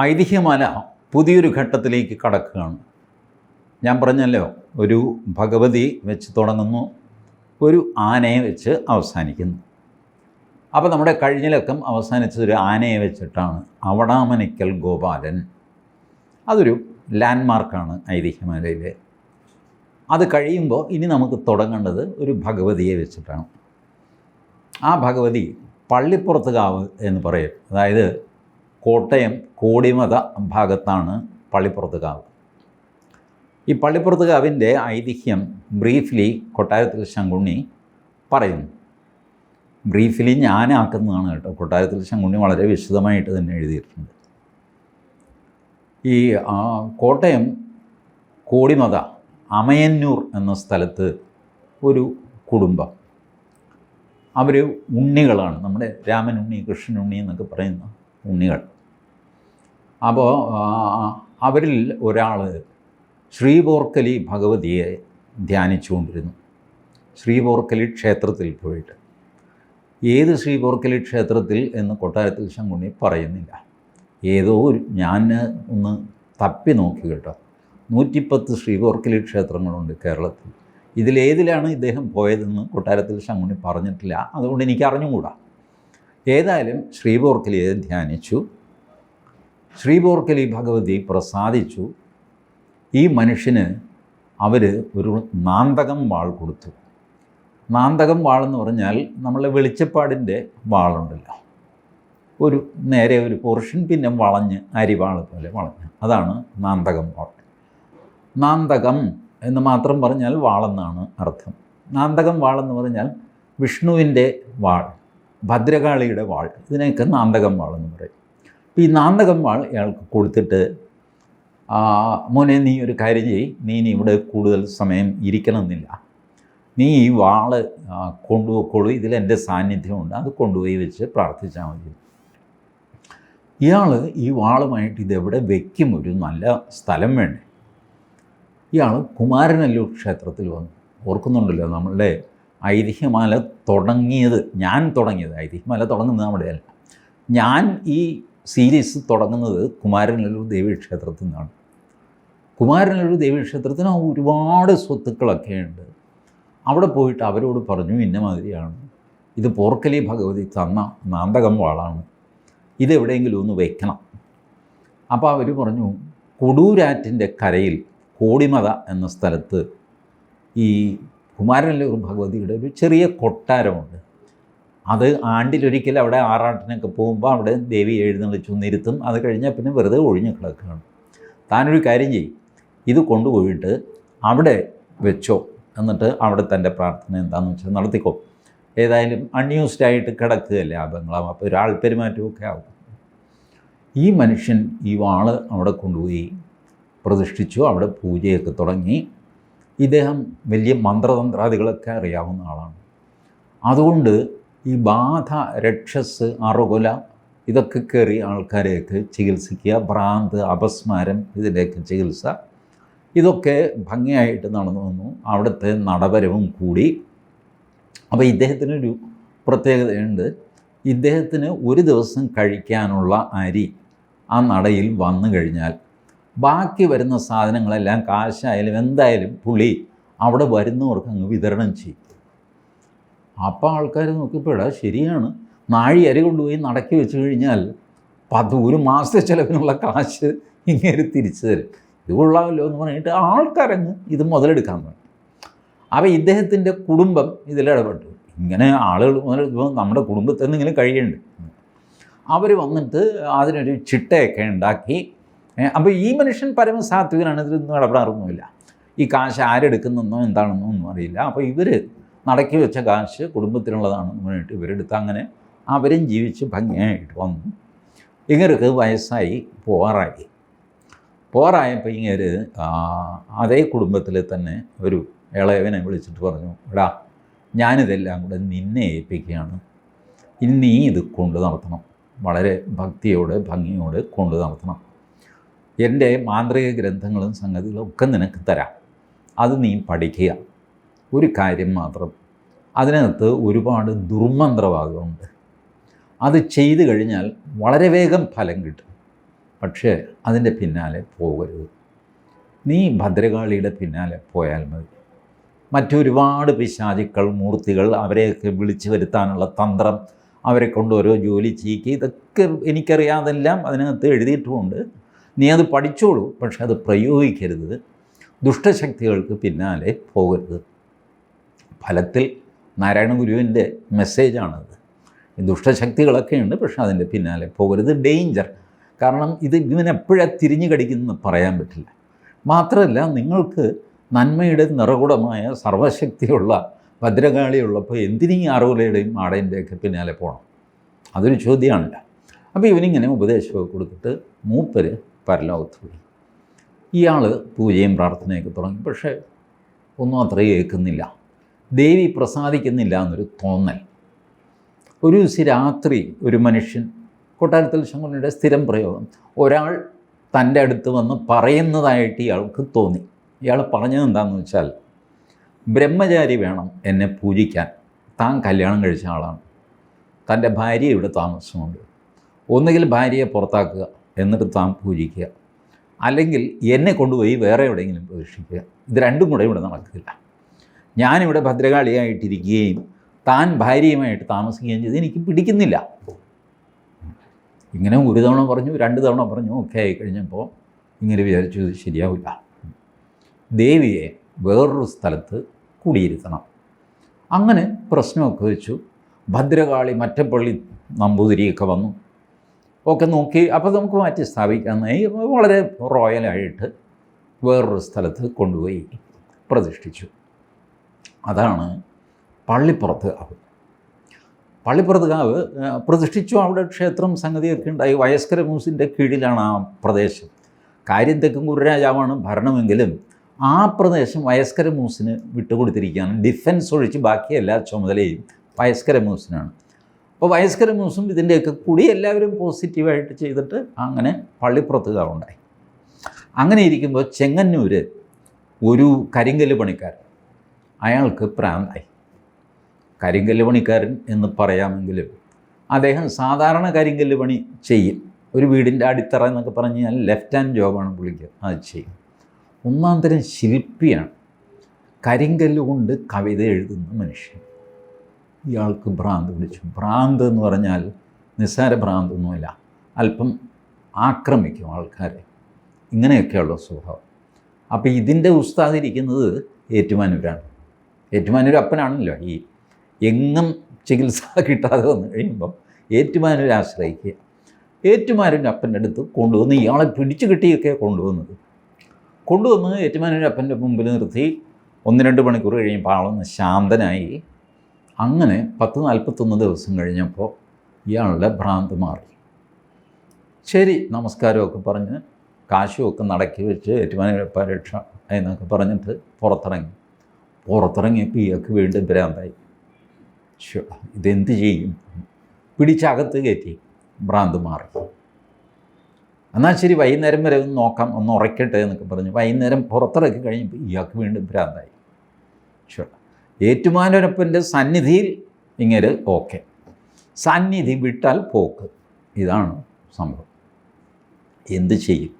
ഐതിഹ്യമാല പുതിയൊരു ഘട്ടത്തിലേക്ക് കടക്കുകയാണ്. ഞാൻ പറഞ്ഞല്ലോ ഒരു ഭഗവതി വെച്ച് തുടങ്ങുന്നു ഒരു ആനയെ വെച്ച് അവസാനിക്കുന്നു. അപ്പോൾ നമ്മുടെ കഴിഞ്ഞ ലക്കം അവസാനിച്ചത് ഒരു ആനയെ വെച്ചിട്ടാണ്. അവടാമനിക്കൽ ഗോപാലൻ. അതൊരു ലാൻഡ്മാർക്കാണ് ഐതിഹ്യമാലയിലെ. അത് കഴിയുമ്പോൾ ഇനി നമുക്ക് തുടങ്ങേണ്ടത് ഒരു ഭഗവതിയെ വെച്ചിട്ടാണ്. ആ ഭഗവതി പള്ളിപ്പുറത്തുകാവ് എന്ന് പറയും. അതായത് കോട്ടയം കോടിമത ഭാഗത്താണ് പള്ളിപ്പുറത്തുകാവ്. ഈ പള്ളിപ്പുറത്തുകാവിന്റെ ഐതിഹ്യം ബ്രീഫ്ലി കൊട്ടാരത്തിൽ ശങ്കുണ്ണി പറയുന്നു. ബ്രീഫ്ലി ഞാനാക്കുന്നതാണ് കേട്ടോ. കൊട്ടാരത്തിൽ ശങ്കുണ്ണി വളരെ വിശദമായിട്ട് തന്നെ എഴുതിയിട്ടുണ്ട്. ഈ കോട്ടയം കോടിമത അമയന്നൂർ എന്ന സ്ഥലത്ത് ഒരു കുടുംബം. അവർ ഉണ്ണികളാണ്. നമ്മുടെ രാമൻ ഉണ്ണി കൃഷ്ണൻ ഉണ്ണി എന്നൊക്കെ പറയുന്ന ഉണ്ണികൾ. അപ്പോൾ അവരിൽ ഒരാൾ ശ്രീപോർക്കലി ഭഗവതിയെ ധ്യാനിച്ചുകൊണ്ടിരുന്നു. ശ്രീപോർക്കലി ക്ഷേത്രത്തിൽ പോയിട്ട്. ഏത് ശ്രീപോർക്കലി ക്ഷേത്രത്തിൽ എന്ന് കൊട്ടാരത്തിൽ ശങ്കുണ്ണി പറയുന്നില്ല. ഏതോ ഒരു ഞാൻ ഒന്ന് തപ്പി നോക്കി കേട്ടോ. നൂറ്റിപ്പത്ത് ശ്രീപോർക്കലി ക്ഷേത്രങ്ങളുണ്ട് കേരളത്തിൽ. ഇതിലേതിലാണ് ഇദ്ദേഹം പോയതെന്ന് കൊട്ടാരത്തിൽ ശങ്കുണ്ണി പറഞ്ഞിട്ടില്ല. അതുകൊണ്ട് എനിക്ക് അറിഞ്ഞുകൂടാ ഏതായാലും ശ്രീപോർക്കലിയെ ധ്യാനിച്ചു. ശ്രീപോർക്കലി ഭഗവതി പ്രസാദിച്ചു. ഈ മനുഷ്യന് അവർ ഒരു നാന്തകം വാൾ കൊടുത്തു. നാന്തകം എന്ന് പറഞ്ഞാൽ നമ്മളെ വെളിച്ചപ്പാടിന്റെ വാളുണ്ടല്ലോ. ഒരു നേരെ ഒരു പോർഷൻ പിന്നെ വളഞ്ഞ് അരിവാൾ പോലെ വളഞ്ഞ്. അതാണ് നാന്തകം വാൾ. നാന്തകം എന്ന് മാത്രം പറഞ്ഞാൽ വാളെന്നാണ് അർത്ഥം. നാന്തകം വാളെന്ന് പറഞ്ഞാൽ വിഷ്ണുവിന്റെ വാൾ ഭദ്രകാളിയുടെ വാൾ. ഇതിനെയൊക്കെ നാന്തകം എന്ന് പറയും. അപ്പോൾ ഈ നാന്തകമ്മാൾ ഇയാൾക്ക് കൊടുത്തിട്ട് മോനെ നീ ഒരു കാര്യം ചെയ് നീ ഇവിടെ കൂടുതൽ സമയം ഇരിക്കണമെന്നില്ല. നീ ഈ വാൾ കൊണ്ടുപോയിക്കോളൂ. ഇതിൽ എന്റെ സാന്നിധ്യമുണ്ട്. അത് കൊണ്ടുപോയി വെച്ച് പ്രാർത്ഥിച്ചാൽ മതി. ഇയാൾ ഈ വാളുമായിട്ട് ഇതെവിടെ വയ്ക്കും ഒരു നല്ല സ്ഥലം വേണ്ടേ. ഇയാൾ കുമാരനല്ലൂർ ക്ഷേത്രത്തിൽ വന്നു. ഓർക്കുന്നുണ്ടല്ലോ നമ്മളുടെ ഐതിഹ്യമാല തുടങ്ങിയത്. ഞാൻ തുടങ്ങിയത്. ഐതിഹ്യമാല തുടങ്ങുന്നത് നമ്മുടെ അല്ല ഞാൻ ഈ സീരീസ് തുടങ്ങുന്നത് കുമാരനല്ലൂർ ദേവീക്ഷേത്രത്തിൽ നിന്നാണ്. കുമാരനല്ലൂർ ദേവീക്ഷേത്രത്തിന് ഒരുപാട് സ്വത്തുക്കളൊക്കെ ഉണ്ട് അവിടെ പോയിട്ട് അവരോട് പറഞ്ഞു ഇന്ന മാതിരിയാണ്. ഇത് പോർക്കലി ഭഗവതി തന്ന നാന്തകം വാളാണ്. ഇതെവിടെയെങ്കിലും ഒന്ന് വയ്ക്കണം അപ്പോൾ അവർ പറഞ്ഞു കൊടൂരാറ്റിന്റെ കരയിൽ കോടിമത എന്ന സ്ഥലത്ത് ഈ കുമാരനല്ലൂർ ഭഗവതിയുടെ ഒരു ചെറിയ കൊട്ടാരമുണ്ട്. അത് ആണ്ടിലൊരിക്കൽ അവിടെ ആറാട്ടിനൊക്കെ പോകുമ്പോൾ അവിടെ ദേവി എഴുന്നള്ളിച്ചു നിരുത്തും. അത് കഴിഞ്ഞാൽ പിന്നെ വെറുതെ ഒഴിഞ്ഞു കിടക്കുകയാണ്. താനൊരു കാര്യം ചെയ്യും. ഇത് കൊണ്ടുപോയിട്ട് അവിടെ വെച്ചോ. എന്നിട്ട് അവിടെ തന്റെ പ്രാർത്ഥന എന്താണെന്ന് വെച്ചാൽ നടത്തിക്കോ. ഏതായാലും അൺയൂസ്ഡ് ആയിട്ട് കിടക്കുകയല്ലേ ആ ബംഗ്ലാവ് അപ്പോൾ ഒരാൾ പെരുമാറ്റമൊക്കെ ആവും. ഈ മനുഷ്യൻ ഈ വാൾ അവിടെ കൊണ്ടുപോയി പ്രതിഷ്ഠിച്ചു. അവിടെ പൂജയൊക്കെ തുടങ്ങി. ഇദ്ദേഹം വലിയ മന്ത്രതന്ത്രാദികളൊക്കെ അറിയാവുന്ന ആളാണ്. അതുകൊണ്ട് ഈ ബാധ രക്ഷസ് അറുകുല ഇതൊക്കെ കയറി ആൾക്കാരെയൊക്കെ ചികിത്സിക്കുക. ഭ്രാന്ത് അപസ്മാരം ഇതിന്റെയൊക്കെ ചികിത്സ. ഇതൊക്കെ ഭംഗിയായിട്ട് നടന്നു വന്നു. അവിടുത്തെ നടപരവും കൂടി. അപ്പോൾ ഇദ്ദേഹത്തിനൊരു പ്രത്യേകതയുണ്ട്. ഇദ്ദേഹത്തിന് ഒരു ദിവസം കഴിക്കാനുള്ള അരി ആ നടയിൽ വന്നു കഴിഞ്ഞാൽ ബാക്കി വരുന്ന സാധനങ്ങളെല്ലാം കാശായാലും എന്തായാലും പുളി അവിടെ വരുന്നവർക്ക് അങ്ങ് വിതരണം ചെയ്യും. അപ്പോൾ ആൾക്കാർ നോക്കിയപ്പോൾ എടാ ശരിയാണ്. നാഴി അരി കൊണ്ടുപോയി നടക്കി വെച്ച് കഴിഞ്ഞാൽ പത്ത് ഒരു മാസത്തെ ചിലവിനുള്ള കാശ് ഇങ്ങനെ തിരിച്ചു തരും. ഇത് കൊള്ളാമല്ലോ എന്ന് പറഞ്ഞിട്ട് ആൾക്കാരങ്ങ് ഇത് മുതലെടുക്കാൻ തുടങ്ങി. അപ്പോൾ ഇദ്ദേഹത്തിന്റെ കുടുംബം ഇതിലിടപെട്ടു ഇങ്ങനെ ആളുകൾ മുതലെടുക്കുമ്പോൾ നമ്മുടെ കുടുംബത്തിൽ ഇങ്ങനെ കഴിയുന്നുണ്ട്. അവർ വന്നിട്ട് അതിനൊരു ചിട്ടയൊക്കെ ഉണ്ടാക്കി. അപ്പോൾ ഈ മനുഷ്യൻ പരമസാത്വികനാണ് ഇതിലൊന്നും ഇടപെടാറൊന്നുമില്ല. ഈ കാശ് ആരെടുക്കുന്നെന്നോ എന്താണെന്നോ ഒന്നും അറിയില്ല. അപ്പോൾ ഇവർ നടക്കി വെച്ച കാശ് കുടുംബത്തിനുള്ളതാണ് പറഞ്ഞിട്ട് ഇവരെടുത്ത് അങ്ങനെ അവരും ജീവിച്ച് ഭംഗിയായിട്ട് വന്നു. ഇങ്ങർക്ക് വയസ്സായി പോറായി പോറായപ്പോൾ ഇങ്ങനെ അതേ കുടുംബത്തിൽ തന്നെ ഒരു ഇളയവനെ വിളിച്ചിട്ട് പറഞ്ഞു എടാ ഞാനിതെല്ലാം കൂടെ നിന്നെ ഏൽപ്പിക്കുകയാണ്. ഇനി ഇത് കൊണ്ടു നടത്തണം. വളരെ ഭക്തിയോടെ ഭംഗിയോടെ കൊണ്ടു നടത്തണം. എന്റെ മാന്ത്രിക ഗ്രന്ഥങ്ങളും സംഗതികളും ഒക്കെ നിനക്ക് തരാം. അത് നീ പഠിക്കുക. ഒരു കാര്യം മാത്രം അതിനകത്ത് ഒരുപാട് ദുർമന്ത്രവാദമുണ്ട്. അത് ചെയ്തു കഴിഞ്ഞാൽ വളരെ വേഗം ഫലം കിട്ടും. പക്ഷേ അതിന്റെ പിന്നാലെ പോകരുത്. നീ ഭദ്രകാളിയുടെ പിന്നാലെ പോയാൽ മതി. മറ്റൊരുപാട് പിശാചുക്കൾ മൂർത്തികൾ അവരെയൊക്കെ വിളിച്ചു വരുത്താനുള്ള തന്ത്രം അവരെ കൊണ്ട് ഓരോ ജോലി ചെയ്യിക്കുക ഇതൊക്കെ എനിക്കറിയാതെല്ലാം അതിനകത്ത് എഴുതിയിട്ടുമുണ്ട്. നീ അത് പഠിച്ചോളൂ പക്ഷെ അത് പ്രയോഗിക്കരുത്. ദുഷ്ടശക്തികൾക്ക് പിന്നാലെ പോകരുത്. ഫലത്തിൽ നാരായണ ഗുരുവിന്റെ മെസ്സേജാണത്. ഈ ദുഷ്ടശക്തികളൊക്കെ ഉണ്ട് പക്ഷേ അതിന്റെ പിന്നാലെ പോകരുത്. ഡേഞ്ചർ കാരണം ഇത് ഇവനെപ്പോഴാണ് തിരിഞ്ഞു കടിക്കുന്നതെന്ന് പറയാൻ പറ്റില്ല. മാത്രമല്ല നിങ്ങൾക്ക് നന്മയുടെ നിറകുടമായ സർവശക്തിയുള്ള ഭദ്രകാളിയുള്ളപ്പോൾ എന്തിനീ ആറുകളയുടെയും ആടേന്റെയൊക്കെ പിന്നാലെ പോകണം? അതൊരു ചോദ്യമാണല്ല. അപ്പോൾ ഇവനിങ്ങനെ ഉപദേശമൊക്കെ കൊടുത്തിട്ട് മൂപ്പര് പരലോകത്ത് പോയി. ഇയാൾ പൂജയും പ്രാർത്ഥനയൊക്കെ തുടങ്ങി. പക്ഷേ ഒന്നും അത്രയും കേൾക്കുന്നില്ല ദേവി പ്രസാദിക്കുന്നില്ല എന്നൊരു തോന്നൽ. ഒരു ദിവസം രാത്രി ഒരു മനുഷ്യൻ കൊട്ടാരത്തിൽ ശങ്കുണ്ണിയുടെ സ്ഥിരം പ്രയോഗം. ഒരാൾ തന്റെ അടുത്ത് വന്ന് പറയുന്നതായിട്ട് ഇയാൾക്ക് തോന്നി. ഇയാൾ പറഞ്ഞത് എന്താണെന്ന് വെച്ചാൽ ബ്രഹ്മചാരി വേണം എന്നെ പൂജിക്കാൻ. താൻ കല്യാണം കഴിച്ച ആളാണ്. തന്റെ ഭാര്യ ഇവിടെ താമസമുണ്ട് ഒന്നുകിൽ ഭാര്യയെ പുറത്താക്കുക എന്നിട്ട് താൻ പൂജിക്കുക. അല്ലെങ്കിൽ എന്നെ കൊണ്ടുപോയി വേറെ എവിടെയെങ്കിലും പ്രതീക്ഷിക്കുക ഇത് രണ്ടും കൂടെ ഇവിടെ നടക്കില്ല. ഞാനിവിടെ ഭദ്രകാളിയായിട്ടിരിക്കുകയും താൻ ഭാര്യയുമായിട്ട് താമസിക്കുകയും ചെയ്ത് എനിക്ക് പിടിക്കുന്നില്ല. ഇങ്ങനെ ഒരു തവണ പറഞ്ഞു രണ്ട് തവണ പറഞ്ഞു ഒക്കെ ആയി കഴിഞ്ഞപ്പോൾ ഇങ്ങനെ വിചാരിച്ചു ശരിയാവില്ല. ദേവിയെ വേറൊരു സ്ഥലത്ത് കുടിയിരുത്തണം. അങ്ങനെ പ്രശ്നമൊക്കെ വെച്ചു. ഭദ്രകാളി മറ്റപ്പള്ളി നമ്പൂതിരിയൊക്കെ വന്നു. ഒക്കെ നോക്കി അപ്പോൾ നമുക്ക് മാറ്റി സ്ഥാപിക്കാമെന്നായി വളരെ റോയലായിട്ട് വേറൊരു സ്ഥലത്ത് കൊണ്ടുപോയി പ്രതിഷ്ഠിച്ചു. അതാണ് പള്ളിപ്പുറത്ത് കാവ്. പള്ളിപ്പുറത്ത് കാവ് പ്രതിഷ്ഠിച്ചു അവിടെ ക്ഷേത്രം സംഗതിയൊക്കെ ഉണ്ടായി. വയസ്കര മൂസിന്റെ കീഴിലാണ് ആ പ്രദേശം. കാര്യം തെക്കും കുരുരാജാവാണ് ഭരണമെങ്കിലും ആ പ്രദേശം വയസ്കര മൂസിന് വിട്ടുകൊടുത്തിരിക്കുകയാണ്. ഡിഫൻസ് ഒഴിച്ച് ബാക്കി എല്ലാ ചുമതലയും വയസ്കര മൂസിനാണ്. അപ്പോൾ വയസ്കര മൂസും ഇതിന്റെയൊക്കെ കൂടി എല്ലാവരും പോസിറ്റീവായിട്ട് ചെയ്തിട്ട് അങ്ങനെ പള്ളിപ്പുറത്ത് കാവുണ്ടായി. അങ്ങനെ ഇരിക്കുമ്പോൾ ചെങ്ങന്നൂർ ഒരു കരിങ്കല്ല് പണിക്കാരൻ അയാൾക്ക് പ്രാന്തായി. കരിങ്കല്ല് പണിക്കാരൻ എന്ന് പറയാമെങ്കിലും അദ്ദേഹം സാധാരണ കരിങ്കല്ല് പണി ചെയ്യും. ഒരു വീടിന്റെ അടിത്തറ എന്നൊക്കെ പറഞ്ഞു കഴിഞ്ഞാൽ ലെഫ്റ്റ് ഹാൻഡ് ജോബാണ് പുള്ളിക്ക് അത് ചെയ്യും. ഒന്നാം തരം ശില്പിയാണ്. കരിങ്കല്ല് കൊണ്ട് കവിത എഴുതുന്ന മനുഷ്യൻ. ഇയാൾക്ക് ഭ്രാന്ത് വിളിച്ചു. ഭ്രാന്ത് എന്ന് പറഞ്ഞാൽ നിസ്സാര ഭ്രാന്തൊന്നുമില്ല അല്പം ആക്രമിക്കും ആൾക്കാരെ. ഇങ്ങനെയൊക്കെയുള്ള സ്വഭാവം. അപ്പോൾ ഇതിന്റെ ഉസ്താദിരിക്കുന്നത് ഏറ്റുമാനൂരാണ്. ഏറ്റുമാനൂർ അപ്പനാണല്ലോ ഈ എങ്ങും ചികിത്സ കിട്ടാതെ വന്നു കഴിയുമ്പം ഏറ്റുമാനൂർ ആശ്രയിക്കുക. ഏറ്റുമാനൂരിന്റെ അപ്പന്റെ അടുത്ത് കൊണ്ടുവന്ന് ഇയാളെ പിടിച്ചു കിട്ടിയൊക്കെ കൊണ്ടുവന്നത്. കൊണ്ടുവന്ന് ഏറ്റുമാനൂർ അപ്പന്റെ മുമ്പിൽ നിർത്തി. ഒന്ന് രണ്ട് മണിക്കൂർ കഴിയുമ്പോൾ ആളൊന്ന് ശാന്തനായി. അങ്ങനെ പത്ത് നാൽപ്പത്തൊന്ന് ദിവസം കഴിഞ്ഞപ്പോൾ ഇയാളുടെ ഭ്രാന്ത് മാറി. ശരി നമസ്കാരമൊക്കെ പറഞ്ഞ് കാശുമൊക്കെ നടക്കി വെച്ച് ഏറ്റുമാനൂരപ്പ രക്ഷ എന്നൊക്കെ പറഞ്ഞിട്ട് പുറത്തിറങ്ങി. പുറത്തിറങ്ങിയപ്പോൾ ഇയാൾക്ക് വീണ്ടും ഭ്രാന്തായി. ഇതെന്ത് ചെയ്യും? പിടിച്ചകത്ത് കയറ്റി ഭ്രാന്ത് മാറി. എന്നാൽ ശരി വൈകുന്നേരം വരെ ഒന്ന് നോക്കാം ഒന്ന് ഉറയ്ക്കട്ടെ എന്നൊക്കെ പറഞ്ഞു. വൈകുന്നേരം പുറത്തിറക്കി കഴിഞ്ഞപ്പോൾ ഇയാൾക്ക് വീണ്ടും ഭ്രാന്തായി. ഏറ്റുമാനൂരപ്പന്റെ സന്നിധിയിൽ ഇങ്ങനെ ഓക്കെ സന്നിധി വിട്ടാൽ പോക്ക്. ഇതാണ് സംഭവം. എന്ത് ചെയ്യും?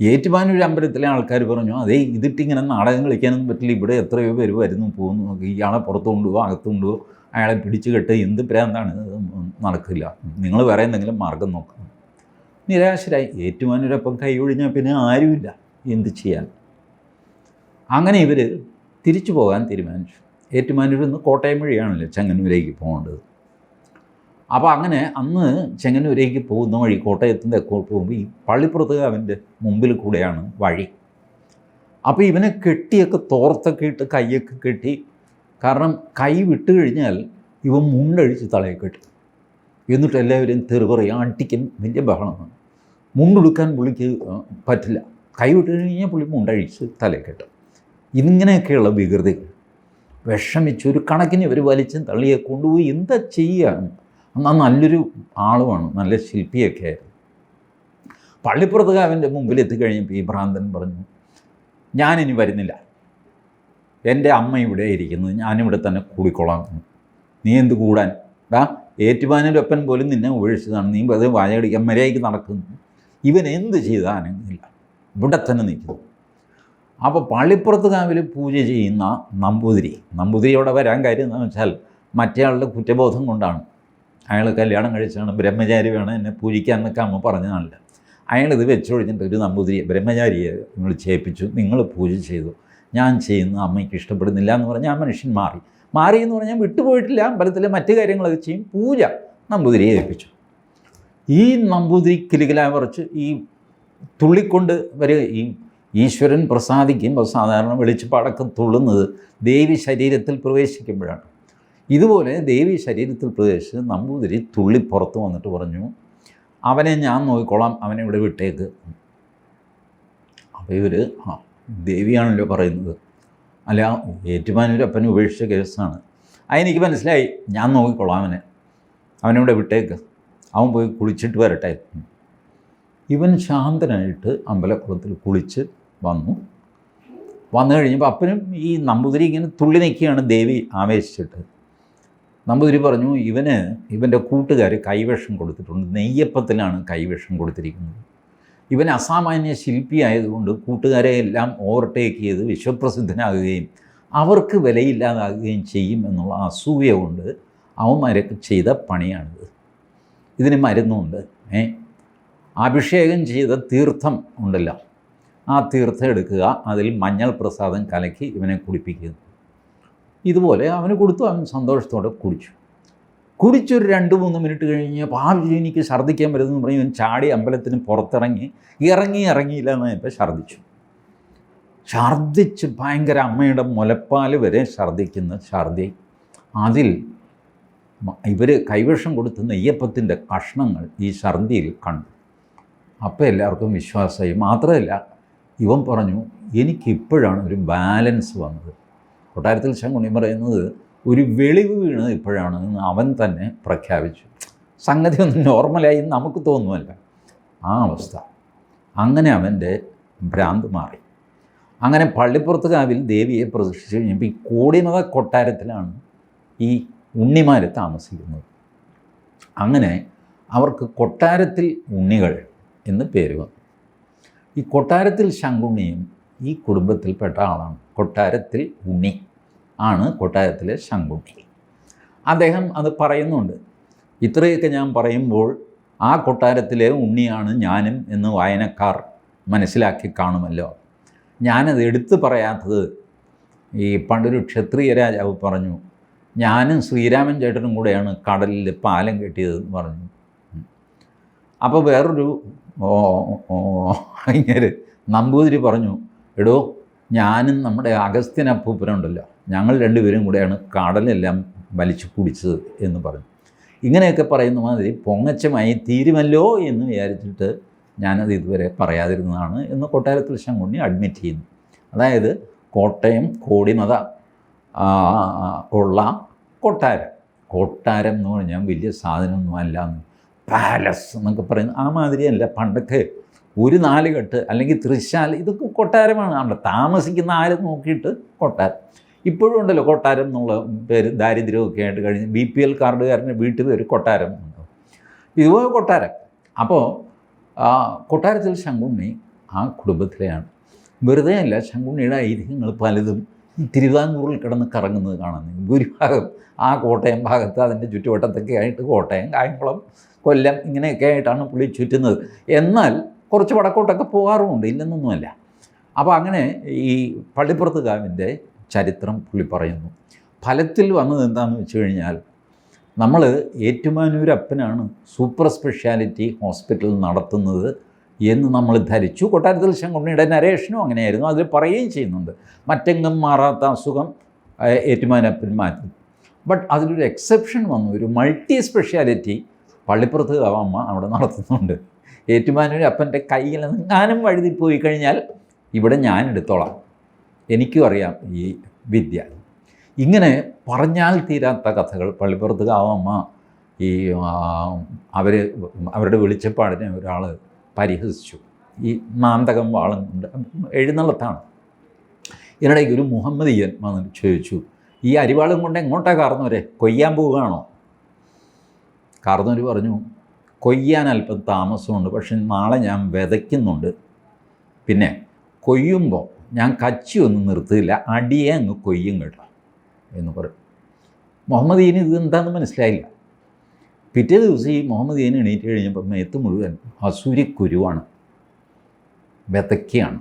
ഏറ്റുമാനൂർ അമ്പലത്തിലെ ആൾക്കാർ പറഞ്ഞു അതേ ഇതിട്ടിങ്ങനെ നാടകം കളിക്കാനൊന്നും പറ്റില്ല. ഇവിടെ എത്രയോ പേര് വരുന്നു പോകുന്നു. ഇയാളെ പുറത്തു കൊണ്ടുപോകും അകത്തു കൊണ്ടുപോകും. അയാളെ പിടിച്ചു കെട്ട് എന്ത് പ്രാന്താണ്? നടക്കില്ല. നിങ്ങൾ വേറെ എന്തെങ്കിലും മാർഗം നോക്കണം നിരാശരായി. ഏറ്റുമാനൂരപ്പം കൈ ഒഴിഞ്ഞാൽ പിന്നെ ആരുമില്ല. എന്ത് ചെയ്യാൻ? അങ്ങനെ ഇവർ തിരിച്ചു പോകാൻ തീരുമാനിച്ചു. ഏറ്റുമാനൂരിൽ നിന്ന് കോട്ടയം വഴിയാണല്ലോ ചങ്ങന്നൂരേക്ക് പോകേണ്ടത്? അപ്പോൾ അങ്ങനെ അന്ന് ചെങ്ങന്നൂരേക്ക് പോകുന്ന വഴി കോട്ടയത്തിന്റെ പോകുമ്പോൾ ഈ പള്ളിപ്പുറത്ത് അവന്റെ മുമ്പിൽ കൂടെയാണ് വഴി. അപ്പോൾ ഇവനെ കെട്ടിയൊക്കെ തോർത്തൊക്കെ ഇട്ട് കൈയൊക്കെ കെട്ടി കാരണം കൈ വിട്ട് കഴിഞ്ഞാൽ ഇവൻ മുണ്ടഴിച്ച് തലയെ കെട്ടി. എന്നിട്ട് എല്ലാവരും തെറിപറയും അടിക്കും വലിയ ബഹളമാണ്. മുണ്ടെടുക്കാൻ പുള്ളിക്ക് പറ്റില്ല. കൈ വിട്ട് കഴിഞ്ഞാൽ പുള്ളി മുണ്ടഴിച്ച് തലയെ കെട്ടും. ഇങ്ങനെയൊക്കെയുള്ള വികൃതികൾ. വിഷമിച്ച് ഒരു കണക്കിന് ഇവർ വലിച്ചും തള്ളിയെ കൊണ്ടുപോയി. എന്താ ചെയ്യുക എന്നാൽ നല്ലൊരു ആളുമാണ് നല്ല ശില്പിയൊക്കെ ആയിരുന്നു. പള്ളിപ്പുറത്തുകാവിന്റെ മുമ്പിൽ എത്തിക്കഴിഞ്ഞപ്പോൾ ഈ ഭ്രാന്തൻ പറഞ്ഞു ഞാനിനി വരുന്നില്ല. എന്റെ അമ്മ ഇവിടെ ഇരിക്കുന്നത് ഞാനിവിടെ തന്നെ കൂടിക്കൊള്ളാം നീ എന്ത് കൂടാൻ? ഡാ ഏറ്റുമാനൊരപ്പൻ പോലും നിന്നെ ഉപേക്ഷിച്ചതാണ്. നീ അത് വായടിക്കാൻ മര്യാദയ്ക്ക് നടക്കുന്നു. ഇവൻ എന്ത് ഇല്ല. ഇവിടെ തന്നെ നിൽക്കുന്നു. അപ്പോൾ പള്ളിപ്പുറത്ത് കാവിൽ പൂജ ചെയ്യുന്ന നമ്പൂതിരി നമ്പൂതിരി ഇവിടെ വരാൻ കാര്യം എന്താണെന്ന് വെച്ചാൽ മറ്റേ ആളുടെ കുറ്റബോധം കൊണ്ടാണ്. അയാൾ കല്യാണം കഴിച്ചാണ് ബ്രഹ്മചാരി വേണം എന്നെ പൂജിക്കാൻ എന്നൊക്കെ അമ്മ പറഞ്ഞതാണല്ല അയാളിത് വെച്ചൊഴിഞ്ഞിട്ട് ഒരു നമ്പൂതിരി ബ്രഹ്മചാരിയെ നിങ്ങൾ ചെയ്യിപ്പിച്ചു നിങ്ങൾ പൂജ ചെയ്തു. ഞാൻ ചെയ്യുന്ന അമ്മയ്ക്ക് ഇഷ്ടപ്പെടുന്നില്ല എന്ന് പറഞ്ഞാൽ ആ മനുഷ്യൻ മാറി. മാറി എന്ന് പറഞ്ഞാൽ വിട്ടുപോയിട്ടില്ല അമ്പലത്തിലെ മറ്റു കാര്യങ്ങളൊക്കെ ചെയ്യും പൂജ നമ്പൂതിരിയെ ഏൽപ്പിച്ചു. ഈ നമ്പൂതിരി കിലുകിലായ കുറച്ച് ഈ തുള്ളിക്കൊണ്ട് വരിക ഈ ഈശ്വരൻ പ്രസാദിക്കുമ്പോൾ സാധാരണ വെളിച്ചപ്പാടൊക്കെ തുള്ളുന്നത് ദേവി ശരീരത്തിൽ പ്രവേശിക്കുമ്പോഴാണ്. ഇതുപോലെ ദേവി ശരീരത്തിൽ പ്രവേശിച്ച് നമ്പൂതിരി തുള്ളി പുറത്ത് വന്നിട്ട് പറഞ്ഞു അവനെ ഞാൻ നോക്കിക്കോളാം അവനെ ഇവിടെ വിട്ടേക്ക്. അപ്പോൾ ഇവർ ആ ദേവിയാണല്ലോ പറയുന്നത്. അല്ല ഏറ്റുമാനൂരപ്പനെ ഉപേക്ഷിച്ച കേസാണ്. അതെനിക്ക് മനസ്സിലായി ഞാൻ നോക്കിക്കോളാം അവനെ അവനിവിടെ വിട്ടേക്ക് അവൻ പോയി കുളിച്ചിട്ട് വരട്ടെ. ഇവൻ ശാന്തനായിട്ട് അമ്പലക്കുളത്തിൽ കുളിച്ച് വന്നു. വന്നു കഴിഞ്ഞപ്പോൾ അപ്പനും ഈ നമ്പൂതിരി ഇങ്ങനെ തുള്ളി നിൽക്കുകയാണ് ദേവി ആവേശിച്ചിട്ട്. നമ്പൂതിരി പറഞ്ഞു ഇവന് ഇവന്റെ കൂട്ടുകാർ കൈവേഷം കൊടുത്തിട്ടുണ്ട്. നെയ്യപ്പത്തിലാണ് കൈവേഷം കൊടുത്തിരിക്കുന്നത്. ഇവൻ അസാമാന്യ ശില്പിയായതുകൊണ്ട് കൂട്ടുകാരെ എല്ലാം ഓവർടേക്ക് ചെയ്ത് വിശ്വപ്രസിദ്ധനാകുകയും അവർക്ക് വിലയില്ലാതാകുകയും ചെയ്യും എന്നുള്ള അസൂയ കൊണ്ട് അവന്മാരൊക്കെ ചെയ്ത പണിയാണിത്. ഇതിന് മരുന്നുണ്ട് ഏ? അഭിഷേകം ചെയ്ത തീർത്ഥം ഉണ്ടല്ലോ. ആ തീർത്ഥം എടുക്കുക അതിൽ മഞ്ഞൾ പ്രസാദം കലക്കി ഇവനെ കുടിപ്പിക്കുക ഇതുപോലെ അവന് കൊടുത്തു അവൻ സന്തോഷത്തോടെ കുടിച്ചു. കുടിച്ചൊരു രണ്ട് മൂന്ന് മിനിറ്റ് കഴിഞ്ഞ് ഭാവി എനിക്ക് ഛർദ്ദിക്കാൻ വരുന്നു പറഞ്ഞ് ഇവൻ ചാടി അമ്പലത്തിന് പുറത്തിറങ്ങി ഇറങ്ങി ഇറങ്ങിയില്ല എന്ന് ഇപ്പോൾ ഛർദ്ദിച്ചു. ഛർദ്ദിച്ച് ഭയങ്കര അമ്മയുടെ മുലപ്പാൽ വരെ ഛർദ്ദിക്കുന്ന ഛർദ്ദി. അതിൽ ഇവർ കൈവശം കൊടുത്ത നെയ്യപ്പത്തിന്റെ കഷ്ണങ്ങൾ ഈ ഛർദിയിൽ കണ്ടു. അപ്പോൾ എല്ലാവർക്കും വിശ്വാസമായി. മാത്രമല്ല ഇവൻ പറഞ്ഞു എനിക്കിപ്പോഴാണ് ഒരു ബാലൻസ് വന്നത്. കൊട്ടാരത്തിൽ ശങ്കുണ്ണി പറയുന്നത് ഒരു വെളിവ് വീണത് ഇപ്പോഴാണ് അവൻ തന്നെ പ്രഖ്യാപിച്ചു. സംഗതി ഒന്ന് നോർമലായി നമുക്ക് തോന്നുമല്ല. ആ അവസ്ഥ. അങ്ങനെ അവന്റെ ഭ്രാന്ത് മാറി. അങ്ങനെ പള്ളിപ്പുറത്ത് കാവിൽ ദേവിയെ പ്രതിഷ്ഠിച്ച് കഴിഞ്ഞപ്പോൾ ഈ കോടിമത കൊട്ടാരത്തിലാണ് ഈ ഉണ്ണിമാർ താമസിക്കുന്നത്. അങ്ങനെ അവർക്ക് കൊട്ടാരത്തിൽ ഉണ്ണികൾ എന്ന് പേര് വന്നു. ഈ കൊട്ടാരത്തിൽ ശങ്കുണ്ണിയും ഈ കുടുംബത്തിൽപ്പെട്ട ആളാണ്. കൊട്ടാരത്തിൽ ഉണി ആണ് കൊട്ടാരത്തിലെ ശങ്കുണ്ണി അദ്ദേഹം അത് പറയുന്നുണ്ട്. ഇത്രയൊക്കെ ഞാൻ പറയുമ്പോൾ ആ കൊട്ടാരത്തിലെ ഉണ്ണിയാണ് ഞാനും എന്ന് വായനക്കാർ മനസ്സിലാക്കി കാണുമല്ലോ. ഞാനത് എടുത്തു പറയാത്തത് ഈ പണ്ടൊരു ക്ഷത്രിയ രാജാവ് പറഞ്ഞു ഞാനും ശ്രീരാമൻ ചേട്ടനും കൂടെയാണ് കടലിൽ പാലം കെട്ടിയതെന്ന് പറഞ്ഞു. അപ്പോൾ വേറൊരു ഇങ്ങനെ നമ്പൂതിരി പറഞ്ഞു എടോ ഞാനും നമ്മുടെ അഗസ്ത്യൻ അപ്പൂപ്പനുണ്ടല്ലോ ഞങ്ങൾ രണ്ടുപേരും കൂടെയാണ് കടലെല്ലാം വലിച്ചു കുടിച്ചത് എന്ന് പറഞ്ഞു. ഇങ്ങനെയൊക്കെ പറയുന്ന മാതിരി പൊങ്ങച്ചമായി തീരുമല്ലോ എന്ന് വിചാരിച്ചിട്ട് ഞാനത് ഇതുവരെ പറയാതിരുന്നതാണ് എന്ന് കൊട്ടാരത്തിൽ ശങ്കുണ്ണി അഡ്മിറ്റ് ചെയ്യുന്നു. അതായത് കോട്ടയം കോടിമത ഉള്ള കൊട്ടാരം. കൊട്ടാരം എന്ന് പറഞ്ഞാൽ വലിയ സാധനമൊന്നും അല്ല പാലസ് എന്നൊക്കെ പറയുന്നത് ആ മാതിരിയല്ല. പണ്ടൊക്കെ ഒരു നാലുകെട്ട് അല്ലെങ്കിൽ തൃശ്ശാല ഇതൊക്കെ കൊട്ടാരമാണ്. അവിടെ താമസിക്കുന്ന ആരും നോക്കിയിട്ട് കൊട്ടാരം. ഇപ്പോഴും ഉണ്ടല്ലോ കൊട്ടാരം എന്നുള്ള പേര് ദാരിദ്ര്യമൊക്കെ ആയിട്ട് കഴിഞ്ഞ് ബി പി എൽ കാർഡുകാരന്റെ വീട്ടിൽ ഒരു കൊട്ടാരം ഉണ്ട്? ഇതുപോലെ കൊട്ടാരം. അപ്പോൾ കൊട്ടാരത്തിൽ ശങ്കുണ്ണി ആ കുടുംബത്തിലെയാണ്. വെറുതെ അല്ല ശങ്കുണ്ണിയുടെ ഐതിഹ്യങ്ങൾ പലതും തിരുവിതാംകൂറിൽ കിടന്ന് കറങ്ങുന്നത് കാണാൻ ഭൂരിഭാഗം ആ കോട്ടയം ഭാഗത്ത് അതിന്റെ ചുറ്റുവട്ടത്തൊക്കെ ആയിട്ട് കോട്ടയം കായംകുളം കൊല്ലം ഇങ്ങനെയൊക്കെ ആയിട്ടാണ് പുള്ളി ചുറ്റുന്നത്. എന്നാൽ കുറച്ച് വടക്കോട്ടൊക്കെ പോകാറുമുണ്ട് ഇല്ലെന്നൊന്നുമല്ല. അപ്പോൾ അങ്ങനെ ഈ പള്ളിപ്പുറത്ത് കാവിന്റെ ചരിത്രം പുള്ളി പറയുന്നു. ഫലത്തിൽ വന്നത് എന്താണെന്ന് വെച്ച് കഴിഞ്ഞാൽ നമ്മൾ ഏറ്റുമാനൂർ അപ്പനാണ് സൂപ്പർ സ്പെഷ്യാലിറ്റി ഹോസ്പിറ്റൽ നടത്തുന്നത് എന്ന് നമ്മൾ ധരിച്ചു. കൊട്ടാരത്തിൽ ശങ്കുണ്ണിയുടെ നരേഷനും അങ്ങനെയായിരുന്നു. അതിൽ പറയുകയും ചെയ്യുന്നുണ്ട്. മറ്റെങ്ങും മാറാത്ത അസുഖം ഏറ്റുമാനപ്പൻ മാറ്റി. ബട്ട് അതിലൊരു എക്സെപ്ഷൻ വന്നു. ഒരു മൾട്ടി സ്പെഷ്യാലിറ്റി പള്ളിപ്പുറത്ത് അമ്മ അവിടെ നടത്തുന്നുണ്ട്. ഏറ്റുമാനൂർ അപ്പന്റെ കയ്യിൽ നിന്നാനും വഴുതി പോയി കഴിഞ്ഞാൽ ഇവിടെ ഞാൻ എടുത്തോളാം. എനിക്കും അറിയാം ഈ വിദ്യ. ഇങ്ങനെ പറഞ്ഞാൽ തീരാത്ത കഥകൾ. പള്ളിപ്പുറത്ത് കാവമ്മ ഈ അവർ അവരുടെ വെളിച്ചപ്പാടിനെ ഒരാൾ പരിഹസിച്ചു. ഈ നാന്തകം വാളം കൊണ്ട് എഴുന്നള്ളത്താണ്. ഇതിനിടയ്ക്ക് ഒരു മുഹമ്മദീയൻ വന്ന് ചോദിച്ചു ഈ അരിവാളും കൊണ്ട് എങ്ങോട്ടാണ് കാർന്നവരെ കൊയ്യാൻ പോവുകയാണോ? കാർന്നവർ പറഞ്ഞു കൊയ്യാൻ അല്പം താമസമുണ്ട് പക്ഷെ നാളെ ഞാൻ വിതയ്ക്കുന്നുണ്ട്. പിന്നെ കൊയ്യുമ്പോൾ ഞാൻ കച്ചി ഒന്നും നിർത്തില്ല അടിയെ അങ്ങ് കൊയ്യും കേട്ടോ എന്ന് പറയും. മുഹമ്മദ് മുഹമ്മദീന് ഇത് എന്താണെന്ന് മനസ്സിലായില്ല. പിറ്റേ ദിവസം ഈ മുഹമ്മദ് മുഹമ്മദീന് എണീറ്റ് കഴിഞ്ഞപ്പോൾ മേത്ത് മുഴുവൻ അസൂരിക്കുരുവാണ് വിതയ്ക്കുകയാണ്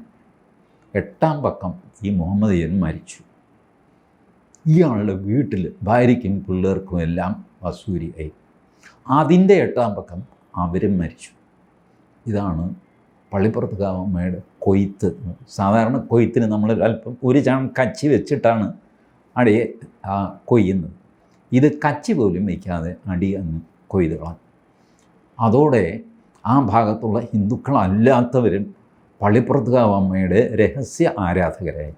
എട്ടാം പക്കം ഈ മുഹമ്മദ് ഈൻ മരിച്ചു. ഇയാളുടെ വീട്ടിൽ ഭാര്യയ്ക്കും പിള്ളേർക്കും എല്ലാം അസൂരിയായി അതിന്റെ എട്ടാം പക്കം അവരും മരിച്ചു. ഇതാണ് പള്ളിപ്പുറത്ത് കാവമ്മയുടെ കൊയ്ത്ത്. സാധാരണ കൊയ്ത്തിന് നമ്മൾ അല്പം ഒരു ചണം കച്ചി വെച്ചിട്ടാണ് അടിയെ കൊയ്യുന്നത്. ഇത് കച്ചി പോലും വയ്ക്കാതെ അടി അങ്ങ് കൊയ്തുകളാണ് അതോടെ ആ ഭാഗത്തുള്ള ഹിന്ദുക്കളല്ലാത്തവരും പള്ളിപ്പുറത്ത് കാവമ്മയുടെ രഹസ്യ ആരാധകരായി.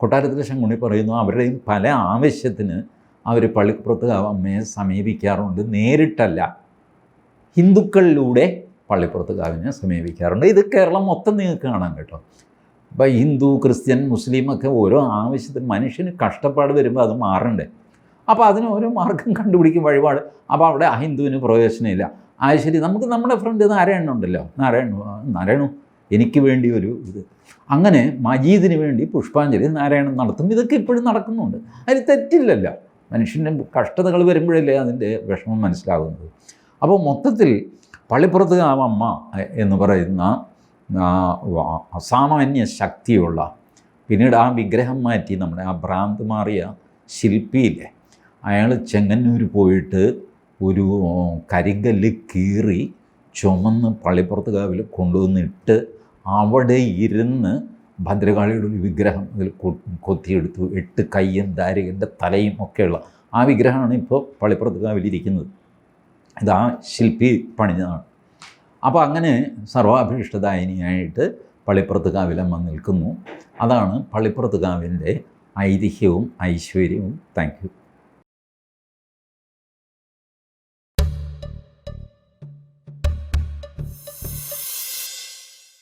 കൊട്ടാരത്തിലെ ശങ്കുണി പറയുന്നു അവരുടെയും പല ആവശ്യത്തിന് അവർ പള്ളിപ്പുറത്ത് അമ്മയെ സമീപിക്കാറുണ്ട്. നേരിട്ടല്ല. ഹിന്ദുക്കളിലൂടെ പള്ളിപ്പുറത്ത് കാവിനെ സമീപിക്കാറുണ്ട്. ഇത് കേരളം മൊത്തം നിങ്ങൾക്ക് കാണാം കേട്ടോ. ഇപ്പം ഹിന്ദു ക്രിസ്ത്യൻ മുസ്ലിം ഒക്കെ ഓരോ ആവശ്യത്തിന് മനുഷ്യന് കഷ്ടപ്പാട് വരുമ്പോൾ അത് മാറണ്ടേ? അപ്പോൾ അതിന് ഓരോ മാർഗം കണ്ടുപിടിക്കും വഴിപാട്. അപ്പോൾ അവിടെ അഹിന്ദുവിന് ഹിന്ദുവിന് പ്രയോജനമില്ല. ആ നമുക്ക് നമ്മുടെ ഫ്രണ്ട് നാരായണൻ ഉണ്ടല്ലോ. നാരായണ നാരായണു എനിക്ക് വേണ്ടി ഒരു ഇത്. അങ്ങനെ മജീദിന് വേണ്ടി പുഷ്പാഞ്ജലി നാരായണൻ നടത്തും. ഇതൊക്കെ ഇപ്പോഴും നടക്കുന്നുണ്ട്. അതിൽ തെറ്റില്ലല്ലോ. മനുഷ്യന്റെ കഷ്ടതകൾ വരുമ്പോഴല്ലേ അതിന്റെ വിഷമം മനസ്സിലാകുന്നത്. അപ്പോൾ മൊത്തത്തിൽ പള്ളിപ്പുറത്ത് അമ്മ എന്ന് പറയുന്ന അസാമാന്യ ശക്തിയുള്ള പിന്നീട് ആ വിഗ്രഹം മാറ്റി നമ്മുടെ ആ ഭ്രാന്ത് മാറിയ ശില്പിയിലെ അയാൾ ചെങ്ങന്നൂർ പോയിട്ട് ഒരു കരിങ്കല്ല് കീറി ചുമന്ന് പള്ളിപ്പുറത്ത് കാവിൽ കൊണ്ടുവന്നിട്ട് അവിടെ ഇരുന്ന് ഭദ്രകാളിയുടെ ഒരു വിഗ്രഹം അതിൽ കൊത്തിയെടുത്തു. എട്ട് കൈയും ദാരികന്റെ തലയും ഒക്കെയുള്ള ആ വിഗ്രഹമാണ് ഇപ്പോൾ പള്ളിപ്പുറത്ത് കാവിലിരിക്കുന്നത്. ഇത് ആ ശില്പി പണിഞ്ഞതാണ്. അപ്പോൾ അങ്ങനെ സർവാഭീഷ്ടദായിനിയായിട്ട് പള്ളിപ്പുറത്ത് കാവിലമ്മ നിൽക്കുന്നു. അതാണ് പള്ളിപ്പുറത്ത് കാവിന്റെ ഐതിഹ്യവും ഐശ്വര്യവും. Thank you.